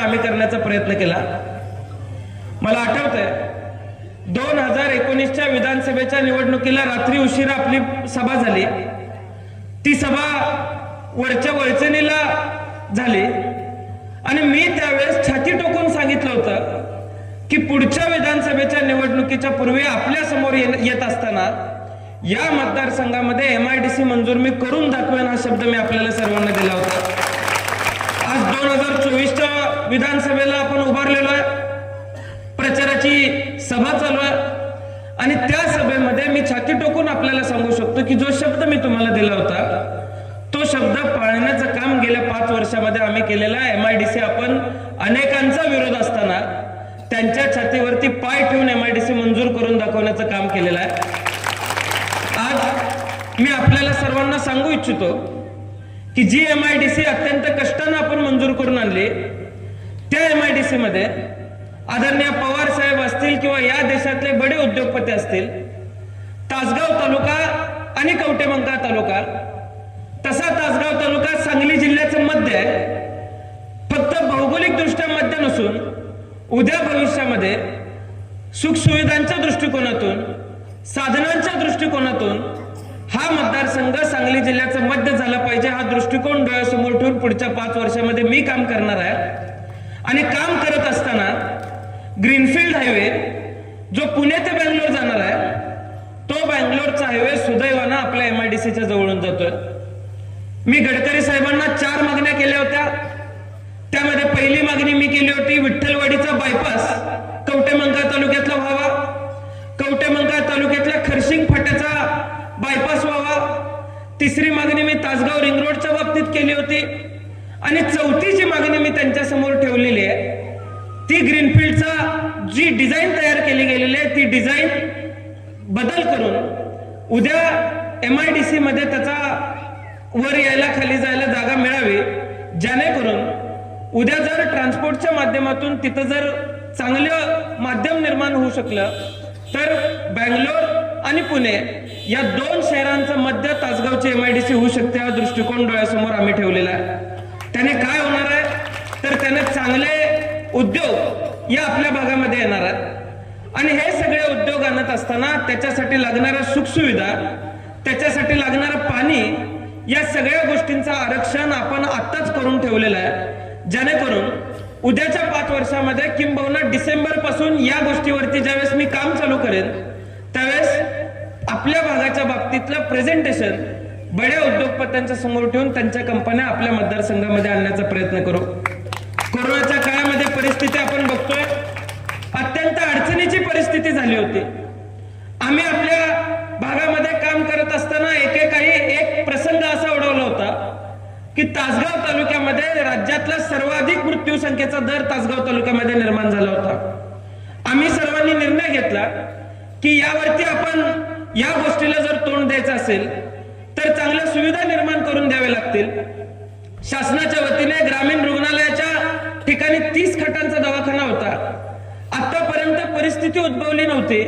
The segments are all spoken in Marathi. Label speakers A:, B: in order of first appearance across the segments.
A: आम्ही करण्याचा प्रयत्न केला. मला आठवत आहे दोन हजार एकोणीसच्या विधानसभेच्या निवडणुकीला रात्री उशिरा आपली सभा झाली. ती सभा वरच्या वळचणीला झाली. आणि मी त्यावेळेस छाती टोकून सांगितलं होतं की पुढच्या विधानसभेच्या निवडणुकीच्या पूर्वी आपल्यासमोर येत असताना या मतदारसंघामध्ये एम आय डी सी मंजूर मी करून दाखवेन हा शब्द मी आपल्याला सर्वांना दिला होता. आज दोन हजार चोवीसच्या विधानसभेला आपण उभारलेलो आहे. प्रचाराची सभा चालू आहे. आणि त्या सभेमध्ये मी छाती टोकून आपल्याला सांगू शकतो की जो शब्द मी तुम्हाला दिला होता तो शब्द पाळण्याचं काम गेल्या पाच वर्षामध्ये आम्ही केलेला एम आय डी सी आपण अनेकांचा विरोध असताना त्यांच्या छातीवरती पाय ठेवून एम आय डी सी मंजूर करून दाखवण्याचं काम केलेलं आहे. आज मी आपल्याला सर्वांना सांगू इच्छितो की G M I D C अत्यंत कष्टानं आपण मंजूर करून आणली त्या एम आय डी सी मध्ये आदरणीय पवार साहेब असतील किंवा या देशातले बडे उद्योगपती असतील तासगाव तालुका आणि कवटेमंका तालुका तसा तासगाव तालुका सांगली जिल्ह्याचं मध्य आहे. फक्त भौगोलिक दृष्ट्या मध्य नसून उद्या भविष्यामध्ये सुखसुविधांच्या दृष्टिकोनातून साधनांच्या दृष्टिकोनातून हा मतदारसंघ सांगली जिल्ह्याचं मध्य झाला पाहिजे. हा दृष्टिकोन डोळ्यासमोर ठेवून पुढच्या पाच वर्षामध्ये मी काम करणार आहे. आणि काम करत असताना ग्रीनफील्ड हायवे जो पुणे ते बँगलोर जाणार आहे तो बँगलोरचा हायवे सुदैवानं आपल्या एम आय डी सीच्या जवळून जातोय. मी गडकरी साहेबांना चार मागण्या केल्या होत्या. त्यामध्ये पहिली मागणी मी केली होती विठ्ठलवाडीचा बायपास कवटेमंका तालुक्यातला व्हावा. कवटेमंका तालुक्यातल्या खरशिंग फाट्याचा बायपास व्हावा. तिसरी मागणी मी तासगाव रिंग रोडच्या बाबतीत केली होती. आणि चौथी जी मागणी मी त्यांच्यासमोर ठेवलेली आहे. ती ग्रीनफील्डचा जी डिझाईन तयार केली गेलेली आहे ती डिझाईन बदल करून उद्या एम आय डी सी मध्ये त्याचा वर यायला खाली जायला जागा मिळावी जेणेकरून उद्या जर ट्रान्सपोर्टच्या माध्यमातून तिथं जर चांगलं माध्यम निर्माण होऊ शकलं तर बँगलोर आणि पुणे या दोन शहरांचं मध्य तासगावची सी होऊ शकते हा दृष्टिकोन डोळ्यासमोर आम्ही ठेवलेला आहे. त्याने काय होणार आहे? तर त्याने चांगले उद्योग या आपल्या भागामध्ये येणार आहेत. आणि हे सगळे उद्योग आणत असताना त्याच्यासाठी लागणाऱ्या सुखसुविधा त्याच्यासाठी लागणारं पाणी या सगळ्या गोष्टींचं आरक्षण आपण आत्ताच करून ठेवलेलं आहे. जेणेकरून उद्याच्या पाच वर्षामध्ये किंबहुना डिसेंबरपासून या गोष्टीवरती ज्यावेळेस मी काम चालू करेन त्यावेळेस आपल्या भागाच्या बाबतीतलं प्रेझेंटेशन बड्या उद्योगपत्यांच्या समोर ठेवून त्यांच्या कंपन्या आपल्या मतदारसंघामध्ये आणण्याचा प्रयत्न करू. कोरोनाच्या काळामध्ये परिस्थिती आपण बघतोय. अत्यंत अडचणीची परिस्थिती झाली होती. आम्ही आपल्या भागामध्ये काम करत असताना एकेकाळी एक प्रसंग असा उडवला होता की तासगाव तालुक्यामध्ये राज्यातला सर्वाधिक मृत्यू संख्येचा दर तासगाव तालुक्यामध्ये निर्माण झाला होता. आम्ही सर्वांनी निर्णय घेतला की यावरती आपण या गोष्टीला जर तोंड द्यायचं असेल तर चांगल्या सुविधा निर्माण करून द्याव्या लागतील. शासनाच्या वतीने ग्रामीण रुग्णालयाच्या ठिकाणी तीस खटांचा दवाखाना होता. आतापर्यंत परिस्थिती उद्भवली नव्हती.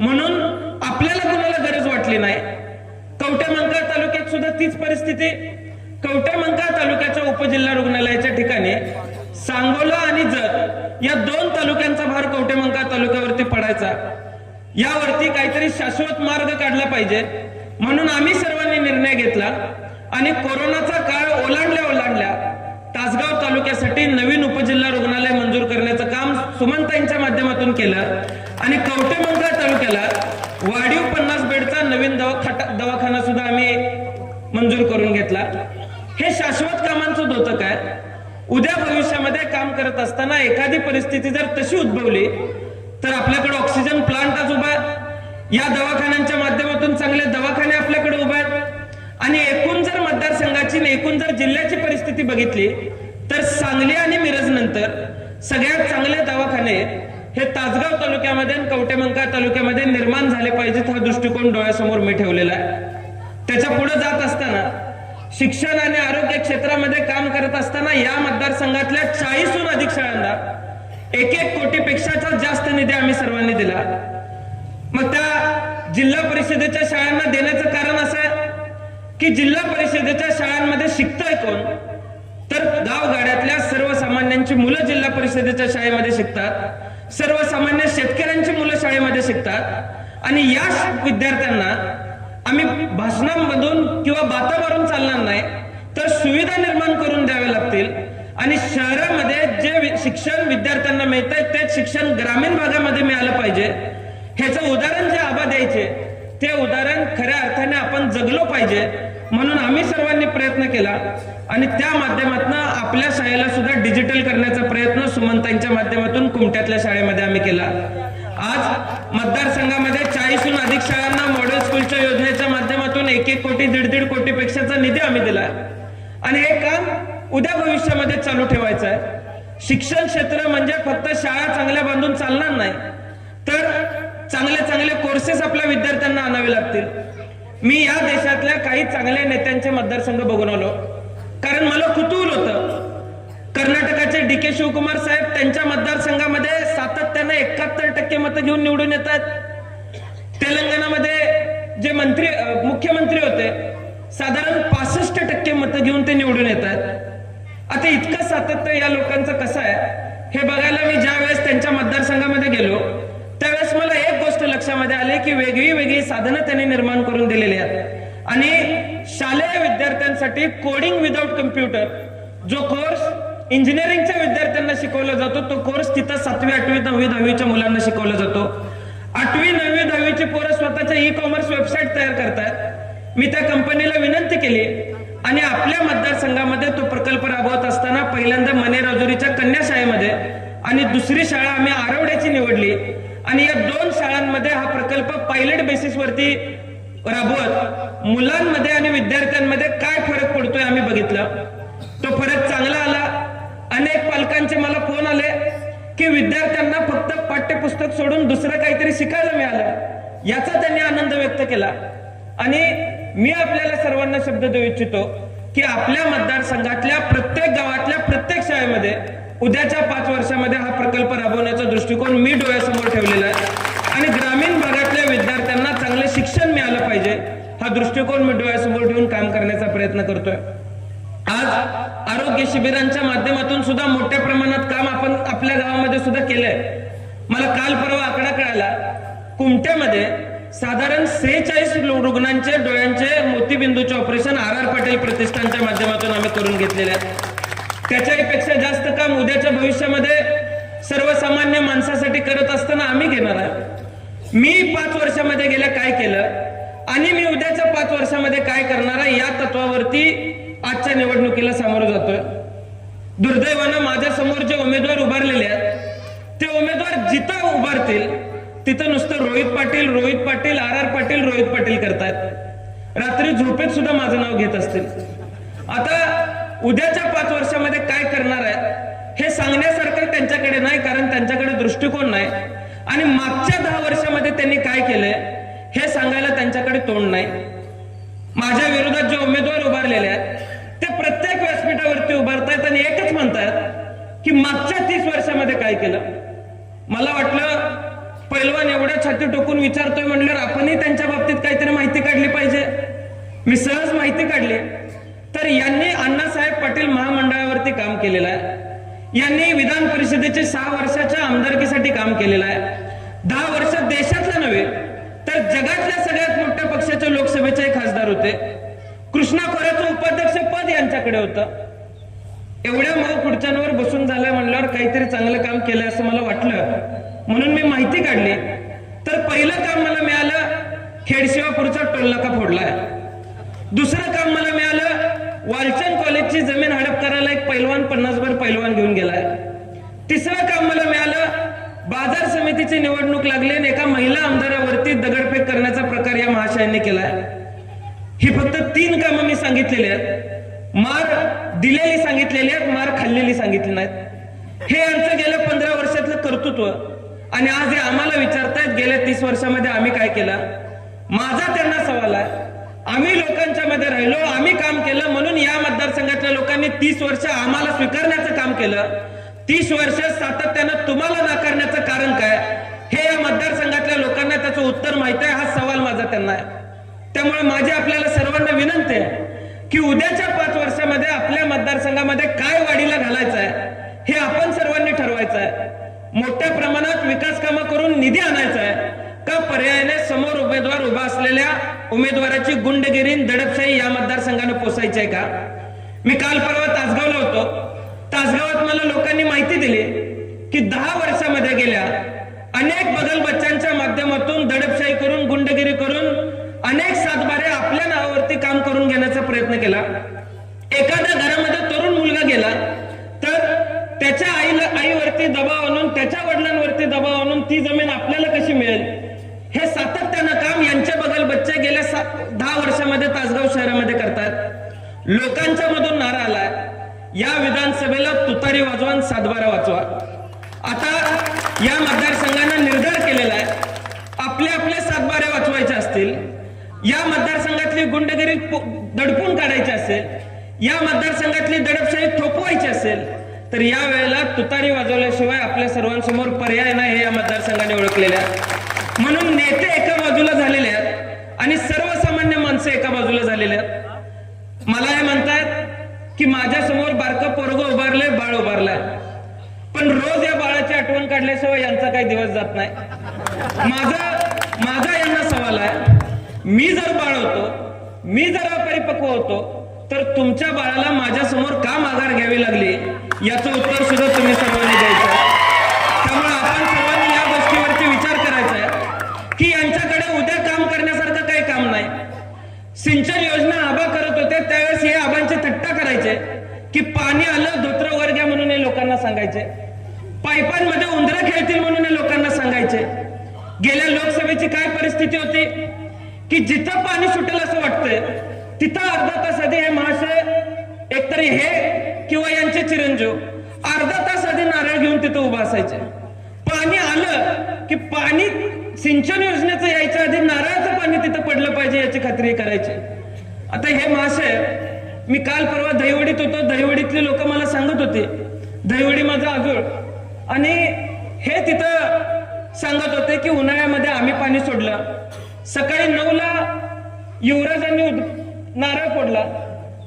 A: म्हणून आपल्याला कुणाला गरज वाटली नाही. कवटेमंका तालुक्यात सुद्धा तीच परिस्थिती. कवट्यामंका तालुक्याच्या उपजिल्हा रुग्णालयाच्या ठिकाणी सांगोला आणि जत या दोन तालुक्यांचा भार कवटेमंका तालुक्यावरती पडायचा. यावरती काहीतरी शाश्वत मार्ग काढला पाहिजे. म्हणून आम्ही सर्व निर्णय घेतला आणि कोरोनाचा काळ ओलांडल्या ओलांडल्या तासगाव तालुक्यासाठी नवीन उपजिल्हा रुग्णालय मंजूर करण्याचं काम सुमंताईंच्या माध्यमातून केलं आणि कवटेमंका तालुक्याला वाढीव पन्नास बेडचा नवीन दवाखाटा दवाखाना सुद्धा आम्ही मंजूर करून घेतला. हे शाश्वत कामांचं होतं आहे. उद्या भविष्यामध्ये काम करत असताना एखादी परिस्थिती जर तशी उद्भवली तर आपल्याकडे ऑक्सिजन प्लांट आज उभा या दवाखान्यांच्या माध्यमातून चांगले दवाखाने आपल्याकडे उभा आहेत. आणि एकूण जर मतदारसंघाची एकूण जर जिल्ह्याची परिस्थिती बघितली तर सांगली आणि मिरज नंतर सगळ्यात चांगले दवाखाने हे तासगाव तालुक्यामध्ये आणि कवटेमंका तालुक्यामध्ये निर्माण झाले पाहिजेत हा दृष्टिकोन डोळ्यासमोर मी ठेवलेला आहे. त्याच्या पुढे जात असताना शिक्षण आणि आरोग्य क्षेत्रामध्ये काम करत असताना या मतदारसंघातल्या चाळीसहून अधिक शाळांना एक एक कोटीपेक्षाचा जास्त निधी आम्ही सर्वांनी दिला. मग त्या जिल्हा परिषदेच्या शाळांना देण्याचं कारण असं आहे? की जिल्हा परिषदेच्या शाळांमध्ये शिकतंय कोण? तर गावगाड्यातल्या सर्वसामान्यांची मुलं जिल्हा परिषदेच्या शाळेमध्ये शिकतात. सर्वसामान्य शेतकऱ्यांची मुलं शाळेमध्ये शिकतात. आणि या विद्यार्थ्यांना आम्ही भाषणांमधून किंवा बातावरून चालणार नाही तर सुविधा निर्माण करून द्याव्या लागतील. आणि शहरामध्ये जे शिक्षण विद्यार्थ्यांना मिळत आहे तेच शिक्षण ग्रामीण भागामध्ये मिळालं पाहिजे. ह्याचं उदाहरण जे आबा द्यायचे ते उदाहरण खऱ्या अर्थाने आपण जगलो पाहिजे. म्हणून आम्ही सर्वांनी प्रयत्न केला आणि त्या माध्यमातून आपल्या शाळेला सुद्धा डिजिटल करण्याचा प्रयत्न सुमंतांच्या माध्यमातून कुमट्यातल्या शाळेमध्ये आम्ही केला. आज मतदारसंघामध्ये चाळीसहून अधिक शाळांना मॉडेल स्कूलच्या योजनेच्या माध्यमातून एक एक कोटी दीड दीड कोटी पेक्षाचा निधी आम्ही दिला. आणि हे काम उद्या भविष्यामध्ये चालू ठेवायचं आहे. शिक्षण क्षेत्र म्हणजे फक्त शाळा चांगल्या बांधून चालणार नाही तर चांगले चांगले कोर्सेस आपल्या विद्यार्थ्यांना आणावे लागतील. मी या देशातल्या काही चांगल्या नेत्यांचे मतदारसंघ बघून आलो. कारण मला कुतूहल होतं. कर्नाटकाचे डी के शिवकुमार साहेब त्यांच्या मतदारसंघामध्ये सातत्याने एकाहत्तर टक्के मतं घेऊन निवडून येतात तेलंगणामध्ये जे मंत्री मुख्यमंत्री होते साधारण पासष्ट टक्के मतं घेऊन ते निवडून येतात आता इतकं सातत्य या लोकांचं कसं आहे? हे बघायला मी ज्या वेळेस त्यांच्या मतदारसंघामध्ये गेलो त्यावेळेस मला लक्षामध्ये आले की वेगळी वेगळी साधनं त्यांनी निर्माण करून दिलेली आहेत. आणि शालेय विद्यार्थ्यांसाठी कोडिंग विदाउट कम्प्युटर जो कोर्स इंजिनिअरिंगच्या विद्यार्थ्यांना शिकवला जातो तो कोर्स तिथं सातवी आठवी नववी दहावीच्या मुलांना शिकवला जातो. आठवी नववी दहावीची पोरं स्वतःच्या ई कॉमर्स वेबसाईट तयार करतात. मी त्या कंपनीला विनंती केली आणि आपल्या मतदारसंघामध्ये तो प्रकल्प राबवत असताना पहिल्यांदा मने राजुरीच्या कन्या शाळेमध्ये आणि दुसरी शाळा आम्ही आरवड्याची निवडली. आणि या दोन शाळांमध्ये हा प्रकल्प पायलट बेसिसवरती राबवत मुलांमध्ये आणि विद्यार्थ्यांमध्ये काय फरक पडतोय आम्ही बघितलं. तो फरक चांगला आला. अनेक पालकांचे मला फोन आले की विद्यार्थ्यांना फक्त पाठ्यपुस्तक सोडून दुसरं काहीतरी शिकायला मिळालं याचा त्यांनी आनंद व्यक्त केला. आणि मी आपल्याला सर्वांना शब्द देऊ इच्छितो की आपल्या मतदारसंघातल्या प्रत्येक गावातल्या प्रत्येक शाळेमध्ये उद्याच्या पाच वर्षामध्ये हा प्रकल्प राबवण्याचा दृष्टिकोन मी डोळ्यासमोर ठेवलेला आहे. आणि ग्रामीण भागातल्या विद्यार्थ्यांना चांगले शिक्षण मिळालं पाहिजे हा दृष्टिकोन मी डोळ्यासमोर ठेवून काम करण्याचा प्रयत्न करतोय. आज आरोग्य शिबिरांच्या माध्यमातून सुद्धा मोठ्या प्रमाणात काम आपण आपल्या गावामध्ये सुद्धा केलंय. मला काल परवा आकडा कळाला कुमट्यामध्ये साधारण सेहेचाळीस रुग्णांचे डोळ्यांचे मोतीबिंदूचे ऑपरेशन आर आर पाटील प्रतिष्ठानच्या माध्यमातून आम्ही करून घेतलेले आहे त्याच्यापेक्षा जास्त काम उद्याच्या भविष्यामध्ये सर्वसामान्य माणसासाठी करत असताना आम्ही घेणार आहोत. मी पाच वर्षामध्ये गेल्या काय केलं? आणि मी उद्याच्या पाच वर्षामध्ये काय करणार आहे? या तत्वावरती आजच्या निवडणुकीला सामोरं जातोय. दुर्दैवानं माझ्यासमोर जे उमेदवार उभारलेले आहेत ते उमेदवार जिथं उभारतील तिथं नुसतं रोहित पाटील रोहित पाटील आर आर पाटील रोहित पाटील करतायत. रात्री झोपेत सुद्धा माझं नाव घेत असतील. आता उद्याच्या पाच वर्षामध्ये काय करणार आहे हे सांगण्यासारखं त्यांच्याकडे नाही कारण त्यांच्याकडे दृष्टिकोन नाही. आणि मागच्या दहा वर्षामध्ये त्यांनी काय केलंय? हे सांगायला त्यांच्याकडे तोंड नाही. माझ्या विरोधात जे उमेदवार उभारलेले आहेत ते प्रत्येक व्यासपीठावरती उभारतायत आणि एकच म्हणतायत की मागच्या तीस वर्षामध्ये काय केलं? मला वाटलं पैलवान एवढ्या छाती टोकून विचारतोय म्हणल्यावर आपणही त्यांच्या बाबतीत काहीतरी माहिती काढली पाहिजे. मी सहज माहिती काढली. तर यांनी अण्णासाहेब पाटील महामंडळावरती काम केलेलं आहे. यांनी विधान परिषदेचे सहा वर्षाच्या आमदारकीसाठी काम केलेलं आहे. दहा वर्ष देशातलं नव्हे तर जगातल्या सगळ्यात मोठ्या पक्षाचे लोकसभेचे खासदार होते. कृष्णा खोऱ्याचं उपाध्यक्ष पद यांच्याकडे होतं. एवढ्या मग खुर्च्यांवर बसून झाल्या म्हणल्यावर काहीतरी चांगलं काम केलं असं मला वाटलं. म्हणून मी माहिती काढली. तर पहिलं काम मला मिळालं खेडशिवापूरचा टोलनाका फोडलाय दुसरं काम मला वालचंद कॉलेजची जमीन हडप करायला एक पैलवान पन्नासभर पैलवान घेऊन गेलाय. तिसरं काम मला मिळालं बाजार समितीची निवडणूक लागली आणि एका महिला आमदारावरती दगडफेक करण्याचा प्रकार या महाशयांनी केलाय. ही फक्त तीन कामं मी सांगितलेली आहेत. मार दिलेली सांगितलेली आहेत मार खाल्लेली सांगितली नाहीत. हे आमचं गेल्या पंधरा वर्षातलं कर्तृत्व. आणि आज हे आम्हाला विचारतायत गेल्या तीस वर्षामध्ये आम्ही काय केलं? माझा त्यांना सवाल आहे. आम्ही लोकांच्या मध्ये राहिलो आम्ही काम केलं म्हणून या मतदारसंघातल्या लोकांनी तीस वर्ष आम्हाला स्वीकारण्याचं काम केलं. तीस वर्ष सातत्यानं तुम्हाला नाकारण्याचं कारण काय? हे या मतदारसंघातल्या लोकांना त्याचं उत्तर माहीत आहे हा सवाल माझा त्यांना आहे. त्यामुळे माझी आपल्याला सर्वांना विनंती आहे की उद्याच्या पाच वर्षामध्ये आपल्या मतदारसंघामध्ये काय वाढीला घालायचं आहे हे आपण सर्वांनी ठरवायचं आहे. मोठ्या प्रमाणात विकास कामं करून निधी आणायचा आहे. का पर्यायाने समोर उमेदवार उभा असलेल्या उमेदवाराची गुंडगिरी दडपशाही या मतदारसंघानं पोचायची आहे का? मी काल परवा तासगावला होतो. तासगावात मला लोकांनी माहिती दिली की दहा वर्षामध्ये गेल्या अनेक बदल बच्चांच्या माध्यमातून दडपशाही करून गुंडगिरी करून अनेक सातबारे आपल्या नावावरती काम करून घेण्याचा प्रयत्न केला. एखाद्या घरामध्ये तरुण मुलगा गेला तर त्याच्या आईला आईवरती दबाव आणून त्याच्या वडिलांवरती दबाव आणून ती जमीन आपल्याला कशी मिळेल? लोकांच्या मधून नारा आलाय. या विधानसभेला तुतारी वाजवा सातबारा वाचवा आता या मतदारसंघानं निर्धार केलेला आहे आपले आपले सातबारे वाचवायचे असतील या मतदारसंघातली गुंडगिरी दडपून काढायची असेल या मतदारसंघातली दडपशाही थोपवायची असेल तर या वेळेला तुतारी वाजवल्याशिवाय आपल्या सर्वांसमोर पर्याय नाही हे या मतदारसंघाने ओळखलेल्या म्हणून नेते एका बाजूला झालेले आहेत आणि सर्वसामान्य माणसं एका बाजूला झालेले आहेत. मला हे म्हणतायत की माझ्यासमोर बारकं पोरग उभारलंय बाळ उभारलाय. पण रोज या बाळाची आठवण काढल्याशिवाय यांचा काही दिवस जात नाही. माझा माझा यांना सवाल आहे मी जर बाळ होतो मी जर अपरिपक्व होतो तर तुमच्या बाळाला माझ्यासमोर का माघार घ्यावी लागली? याचं उत्तर सुद्धा तुम्ही सर्वांनी द्यायचं त्यामुळे आपण सर्वांनी या गोष्टीवरती विचार करायचा आहे की यांच्याकडे उद्या काम करण्यासारखं काही काम नाही. सिंचन योजना आबा करत होते त्यावेळेस हे आबांचे थट्टा करायचे की पाणी आलं धोत्र वर घ्या म्हणून हे लोकांना सांगायचे. पाईपांमध्ये उंदरं खेळतील म्हणून हे लोकांना सांगायचे. गेल्या लोकसभेची काय परिस्थिती होती? की जिथं पाणी सुटेल असं वाटतंय तिथं अर्धा तास आधी हे महाशय एकतरी हे किंवा यांचे चिरंजीव अर्धा तास आधी नारळ घेऊन तिथं उभा असायचे. पाणी आलं की पाणी सिंचन योजनेचं यायच्या आधी नारळाचं पाणी तिथं पडलं पाहिजे याची खात्री करायची. आता हे महाशय मी काल परवा दहिवडीत होतो दहिवडीतले लोक मला सांगत होते. दहिवडी माझा आजोळ. आणि हे तिथं सांगत होते की उन्हाळ्यामध्ये आम्ही पाणी सोडलं. सकाळी नऊला युवराजांनी नारळ फोडला.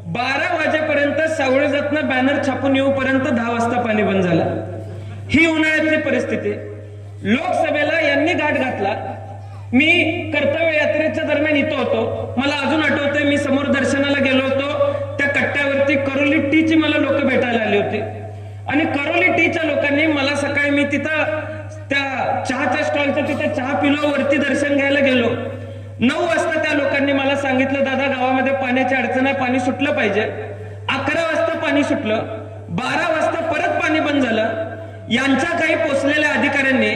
A: बारा वाजेपर्यंत सावळे जातनं बॅनर छापून येऊपर्यंत दहा वाजता पाणी बंद झाला. ही उन्हाळ्यातली परिस्थिती. लोकसभेला यांनी गाठ घातला. मी कर्तव्य यात्रेच्या दरम्यान इथं होतो. मला अजून आठवतंय मी समोर दर्शनाला गेलो होतो. कट्ट्यावरती करोली टीची मला लोक भेटायला आली होती. आणि करोली टीच्या लोकांनी मला सकाळी मी तिथं त्या चहाच्या स्टॉलच्या तिथे चहा पिलो वरती दर्शन घ्यायला गेलो. नऊ वाजता त्या लोकांनी मला सांगितलं दादा गावामध्ये पाण्याची अडचण आहे पाणी सुटलं पाहिजे. अकरा वाजता पाणी सुटलं बारा वाजता परत पाणी बंद झालं. यांच्या काही पोचलेल्या अधिकाऱ्यांनी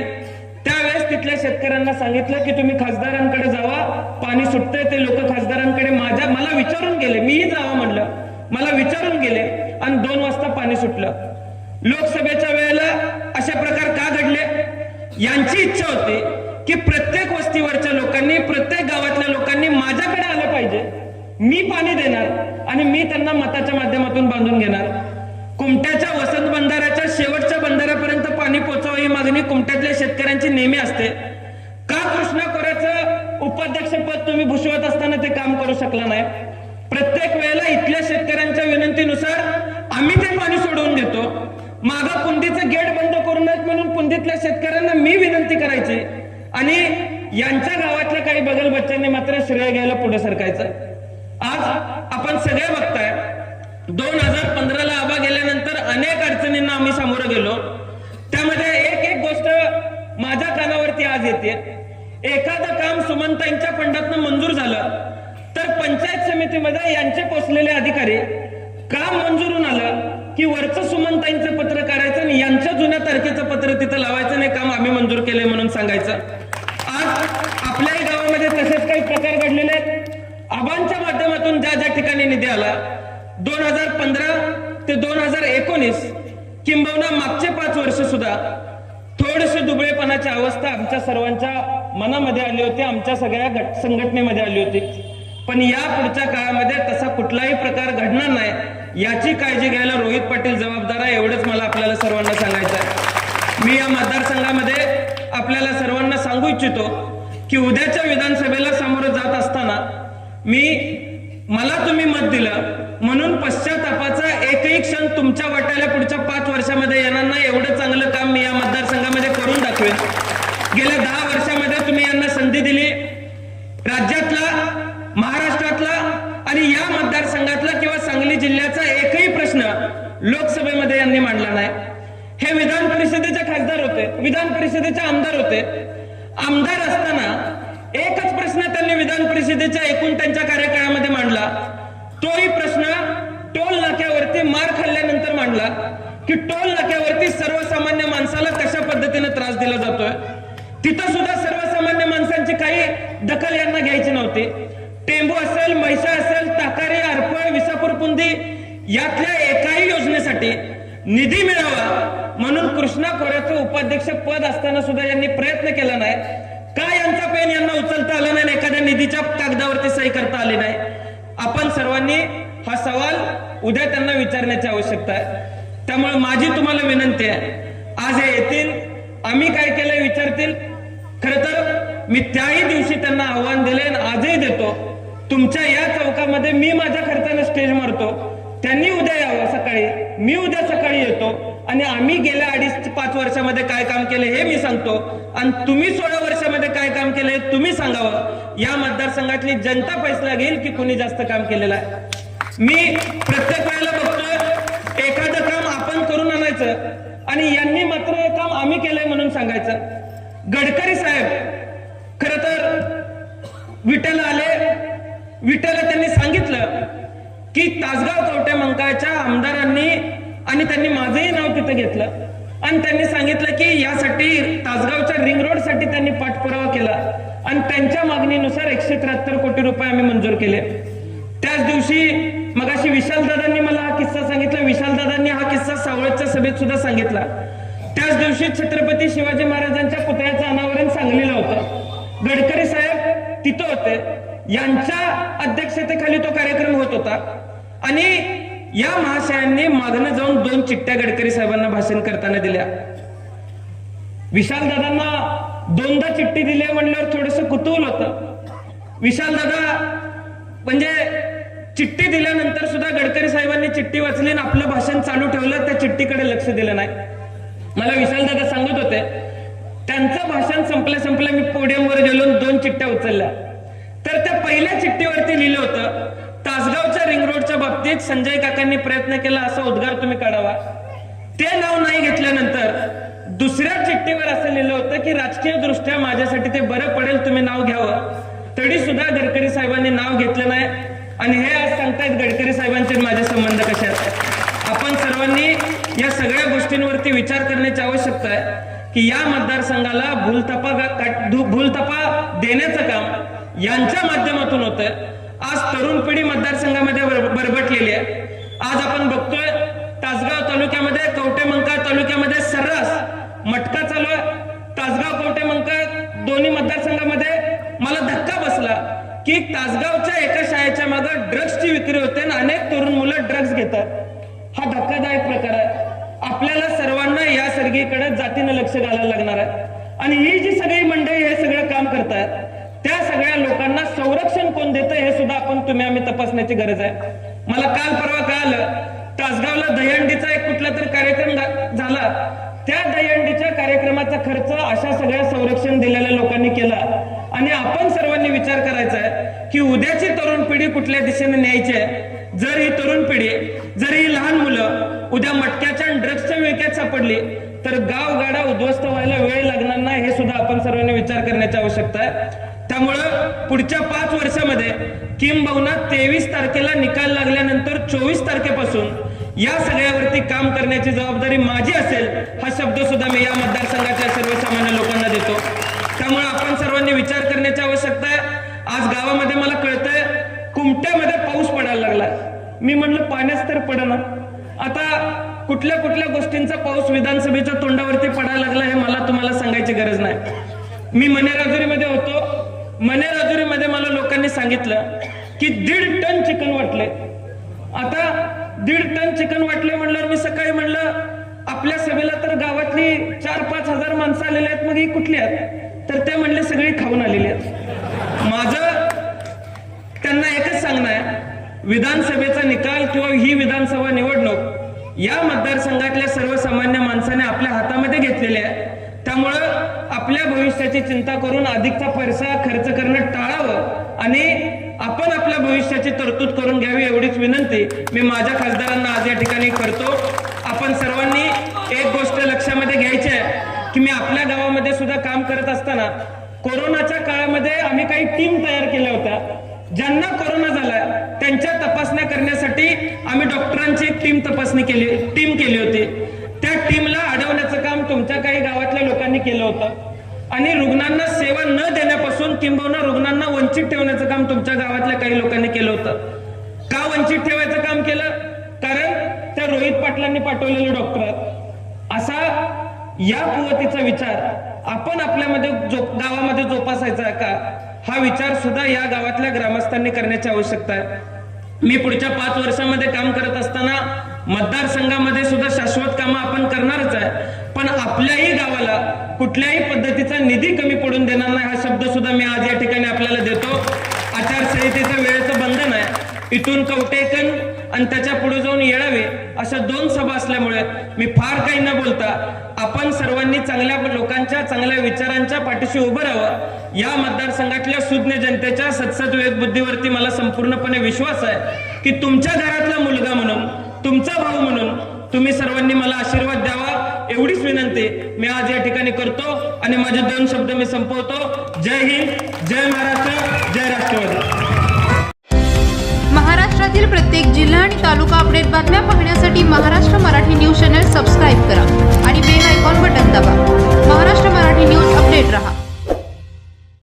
A: त्यावेळेस तिथल्या शेतकऱ्यांना सांगितलं की तुम्ही खासदारांकडे जावा पाणी सुटतंय ते लोक खासदारांकडे माझ्या मला विचारून गेले मीही जावा म्हणलं. मला विचारून गेले आणि दोन वाजता पाणी सुटलं. लोकसभेच्या वेळेला अशा प्रकार का घडले? यांची इच्छा होती की प्रत्येक वस्तीवरच्या लोकांनी प्रत्येक गावातल्या लोकांनी माझ्याकडे आलं पाहिजे. मी पाणी देणार आणि मी त्यांना मताच्या माध्यमातून बांधून घेणार. कुमट्याच्या वसंत बंधाऱ्याच्या शेवटच्या बंधाऱ्यापर्यंत पाणी पोहोचावं ही मागणी कुमट्यातल्या शेतकऱ्यांची नेहमी असते. का कृष्णा कोऱ्याचं उपाध्यक्षपद तुम्ही भूषवत असताना ते काम करू शकला नाही? प्रत्येक वेळेला इथल्या शेतकऱ्यांच्या विनंतीनुसार आम्ही ते पाणी सोडवून देतो. मागा पुंदीचं गेट बंद करू नयेत म्हणून पुंदीतल्या शेतकऱ्यांना मी विनंती करायची. आणि यांच्या गावातल्या काही बगल बच्चांनी मात्र श्रेय घ्यायला पुढे सरकायचं. आज आपण सगळे बघताय दोन हजार पंधराला आबा गेल्यानंतर अनेक अडचणींना आम्ही सामोरं गेलो. त्यामध्ये एक एक गोष्ट माझ्या कानावरती आज येते. एखादं काम सुमंतांच्या फंडातनं मंजूर झालं तर पंचायत यांचे पोचलेले अधिकारी काम मंजूर होऊन आलं की वरचं सुमनताईंचं पत्र काढायचं आणि यांच्या जुन्या तारखेचं पत्र तिथं लावायचं नाही काम आम्ही मंजूर केलंय म्हणून सांगायचं. आज आपल्याही गावामध्ये तसेच काही प्रकार घडलेले आहेत. आबांच्या माध्यमातून ज्या ज्या ठिकाणी निधी आला दोन हजार पंधरा ते दोन हजार एकोणीस किंबहुना मागचे पाच वर्ष सुद्धा थोडेसे दुबळेपणाची अवस्था आमच्या सर्वांच्या मनामध्ये आली होती आमच्या सगळ्या संघटनेमध्ये आली होती. पण या पुढच्या काळामध्ये तसा कुठलाही प्रकार घडणार नाही याची काळजी घ्यायला रोहित पाटील जबाबदार आहे एवढंच मला आपल्याला सर्वांना सांगायचं आहे. मी या मतदारसंघामध्ये आपल्याला सर्वांना सांगू इच्छितो की उद्याच्या विधानसभेला सामोरं जात असताना मी मला तुम्ही मत दिलं म्हणून पश्चातापाचा एकही क्षण तुमच्या वाट्याला पुढच्या पाच वर्षामध्ये येणार नाही एवढं चांगलं काम मी या मतदारसंघामध्ये करून दाखवेन. गेल्या दहा वर्षामध्ये तुम्ही यांना संधी दिली. राज्यातला महाराष्ट्रातला आणि या मतदारसंघातला किंवा सांगली जिल्ह्याचा एकही प्रश्न लोकसभेमध्ये यांनी मांडला नाही. हे विधान परिषदेचे खासदार होते विधान परिषदेचे आमदार होते. आमदार असताना एकच प्रश्न त्यांनी विधान परिषदेच्या एकूण त्यांच्या कार्यकाळामध्ये मांडला. तोही प्रश्न टोल नाक्यावरती मार खाल्ल्यानंतर मांडला की टोल नाक्यावरती सर्वसामान्य माणसाला कशा पद्धतीने त्रास दिला जातोय? तिथं सुद्धा सर्वसामान्य माणसांची काही दखल यांना घ्यायची नव्हती. निधी मिळावा म्हणून कृष्णा खोऱ्याचं उपाध्यक्ष पद असताना सुद्धा यांनी प्रयत्न केला नाही. का यांचा पेन यांना उचलता आला नाही एखाद्या निधीच्या कागदावरती सही करता आली नाही? आपण सर्वांनी हा सवाल उद्या त्यांना विचारण्याची आवश्यकता आहे. त्यामुळे माझी तुम्हाला विनंती आहे आज हे येतील आम्ही काय केलंय विचारतील. खर तर मी त्याही दिवशी त्यांना आव्हान दिले आणि आजही देतो. तुमच्या या चौकामध्ये मी माझ्या खर्चाने स्टेज मारतो. त्यांनी उद्या यावं सकाळी. मी उद्या सकाळी येतो आणि आम्ही गेल्या अडीच ते पाच वर्षामध्ये काय काम केलं हे मी सांगतो. आणि तुम्ही सोळा वर्षामध्ये काय काम केलं हे तुम्ही सांगावं. या मतदारसंघातली जनता फैसला घेईल की कुणी जास्त काम केलेलं आहे. मी प्रत्येक वेळेला बघतोय एखादं काम आपण करून आणायचं आणि यांनी मात्र हे काम आम्ही केलंय म्हणून सांगायचं. गडकरी साहेब खर तर विठ्ठल आले. विठ्ठल त्यांनी सांगितलं की तासगाव कवटे मंकाच्या आमदारांनी आणि त्यांनी माझंही नाव तिथं घेतलं. आणि त्यांनी सांगितलं की यासाठी तासगावच्या रिंग रोडसाठी त्यांनी पाठपुरावा केला. आणि त्यांच्या मागणीनुसार एकशे त्र्याहत्तर कोटी रुपये आम्ही मंजूर केले. त्याच दिवशी मगाशी विशाल दादांनी मला हा किस्सा सांगितला. विशाल दादांनी हा किस्सा सावळच्या सभेत सुद्धा सांगितला. त्याच दिवशी छत्रपती शिवाजी महाराजांच्या पुतळ्याचं अनावरण सांगलेलं होतं. गडकरी साहेब तिथं होते. यांच्या अध्यक्षतेखाली तो कार्यक्रम होत होता. आणि या महाशयांनी मागणं जाऊन दोन चिठ्ठ्या गडकरी साहेबांना भाषण करताना दिल्या. विशाल दादांना दोनदा चिठ्ठी दिली म्हणल्यावर थोडस कुतूहल होतं. विशाल दादा म्हणजे चिठ्ठी दिल्यानंतर सुद्धा गडकरी साहेबांनी चिठ्ठी वाचली आणि आपलं भाषण चालू ठेवलं त्या चिठ्ठीकडे लक्ष दिलं नाही. मला विशाल दादा सांगत होते त्यांचं भाषण संपल्या संपल्या मी पोडियमवर गेलो दोन चिठ्ठ्या उचलल्या. तर त्या पहिल्या चिठ्ठीवरती लिहिलं होतं तासगावच्या रिंग रोडच्या बाबतीत संजय काकांनी प्रयत्न केला असा उद्गार तुम्ही काढावा. ते नाव नाही घेतल्यानंतर दुसऱ्या चिठ्ठीवर असं लिहिलं होतं की राजकीय दृष्ट्या माझ्यासाठी ते बरं पडेल तुम्ही नाव घ्यावं. तरी सुद्धा गडकरी साहेबांनी नाव घेतलं नाही. आणि हे आज सांगतायत गडकरी साहेबांचे माझे संबंध कसे आहेत आपण सर्वांनी या सगळ्या गोष्टींवरती विचार करण्याची आवश्यकता आहे की या मतदारसंघाला भूलतपा भूलतपा देण्याचं काम यांच्या माध्यमातून होतंय आज तरुण पिढी मतदारसंघामध्ये बर- बरबटलेली आहे. आज आपण बघतोय तासगाव तालुक्यामध्ये कवटे मंका तालुक्यामध्ये सर्रास मटका चालू आहे. तासगाव कवटे मंका दोन्ही मतदारसंघामध्ये मला धक्का बसला की तासगावच्या एका शाळेच्या मागे ड्रग्सची विक्री होते आणि अनेक तरुण मुलं ड्रग्ज घेतात. हा धक्कादायक प्रकार आहे. आपल्याला सर्वांना या सर्गीकडे जातीनं लक्ष घालायला लागणार आहे. आणि ही जी सगळी मंडळी हे सगळं काम करतात त्या सगळ्या लोकांना संरक्षण कोण देतं हे सुद्धा आपण तुम्ही आम्ही तपासण्याची गरज आहे. मला काल परवा कळालं तासगावला दहीहंडीचा एक कुठला तरी कार्यक्रम झाला. त्या दहीहंडीच्या कार्यक्रमाचा खर्च अशा सगळ्या संरक्षण दिलेल्या लोकांनी केला. आणि आपण सर्वांनी विचार करायचा आहे की उद्याची तरुण पिढी कुठल्या दिशेने न्यायची आहे? जर ही तरुण पिढी जर ही लहान मुलं उद्या मटक्याच्या आणि ड्रग्सच्या विळक्यात सापडली तर गाव गाडा उद्ध्वस्त व्हायला वेळ लागणार नाही हे सुद्धा आपण सर्वांनी विचार करण्याची आवश्यकता आहे. त्यामुळं पुढच्या पाच वर्षामध्ये किंबहुना तेवीस तारखेला निकाल लागल्यानंतर चोवीस तारखेपासून या सगळ्यावरती काम करण्याची जबाबदारी माझी असेल हा शब्द सुद्धा मी या मतदारसंघाच्या सर्वसामान्य लोकांना देतो. त्यामुळे आपण सर्वांनी विचार करण्याची आवश्यकता आहे. आज गावामध्ये मला कळतंय कुमट्यामध्ये पाऊस पडायला लागला. मी म्हणलं पाण्यास तर पडना आता कुठल्या कुठल्या गोष्टींचा पाऊस विधानसभेच्या तोंडावरती पडायला लागला हे मला तुम्हाला सांगायची गरज नाही. मी मनेराजुरीमध्ये होतो. मनेराजुरीमध्ये मला लोकांनी सांगितलं की दीड टन चिकन वाटले. आता दीड टन चिकन वाटले म्हणल्यावर मी सकाळी म्हणलं आपल्या सभेला तर गावातली चार पाच हजार माणसं आलेली आहेत मग ही कुठली आहेत? तर ते म्हणले सगळी खाऊन आलेली आहेत. माझं त्यांना एकच सांगणं आहे विधानसभेचा निकाल किंवा ही विधानसभा निवडणूक या मतदारसंघातल्या सर्वसामान्य माणसाने आपल्या हातामध्ये घेतलेली आहे. त्यामुळं आपल्या भविष्याची चिंता करून अधिकचा पैसा खर्च करणं टाळावं आणि आपण आपल्या भविष्याची तरतूद करून घ्यावी एवढीच विनंती मी माझ्या खासदारांना आज या ठिकाणी करतो. आपण सर्वांनी एक गोष्ट लक्षामध्ये घ्यायची आहे की मी आपल्या गावामध्ये सुद्धा काम करत असताना कोरोनाच्या काळामध्ये आम्ही काही टीम तयार केल्या होत्या. ज्यांना कोरोना झालाय त्यांच्या तपासण्या करण्यासाठी आम्ही डॉक्टरांची एक टीम तपासणी केली टीम केली होती. त्या टीमला अडवण्याचं काम तुमच्या काही गावात त्यांनी केलं होतं. आणि रुग्णांना सेवा न देण्यापासून किंबहुना रुग्णांना वंचित ठेवण्याचं काम तुमच्या गावातल्या काही लोकांनी केलं होतं. का वंचित ठेवायचं काम केलं? कारण त्या रोहित पाटलांनी पाठवलेले डॉक्टर. असा या कुवतीचा विचार आपण आपल्यामध्ये जो गावामध्ये जोपासायचा आहे का? हा विचार सुद्धा या गावातल्या ग्रामस्थांनी करण्याची आवश्यकता आहे. मी पुढच्या पाच वर्षामध्ये काम करत असताना मतदारसंघामध्ये सुद्धा शाश्वत कामं आपण करणारच आहे. पण आपल्याही गावाला कुठल्याही पद्धतीचा निधी कमी पडून देणार नाही हा शब्द सुद्धा मी आज या ठिकाणी आपल्याला देतो. आचारसंहितेचं वेळेचं बंधन आहे. इथून कवटेकन आणि त्याच्या पुढे जाऊन येळावे अशा दोन सभा असल्यामुळे मी फार काही न बोलता आपण सर्वांनी चांगल्या लोकांच्या चांगल्या विचारांच्या पाठीशी उभं राहावं. या मतदारसंघातल्या सुज्ञ जनतेच्या सत्सद वेदबुद्धीवरती मला संपूर्णपणे विश्वास आहे की तुमच्या घरातला मुलगा म्हणून तुमचा भाऊ म्हणून तुम्ही सर्वांनी मला आशीर्वाद द्यावा एवढीच विनंती मी आज या ठिकाणी करतो आणि माझे दोन शब्द मी संपवतो. जय हिंद जय महाराष्ट्र जय राष्ट्रवादी.
B: महाराष्ट्रातील प्रत्येक जिल्हा आणि तालुका अपडेट बातम्या पाहण्यासाठी Maharashtra Marathi news channel subscribe करा आणि बेल आयकॉन बटन दाबा. महाराष्ट्र मराठी न्यूज अपडेट रहा.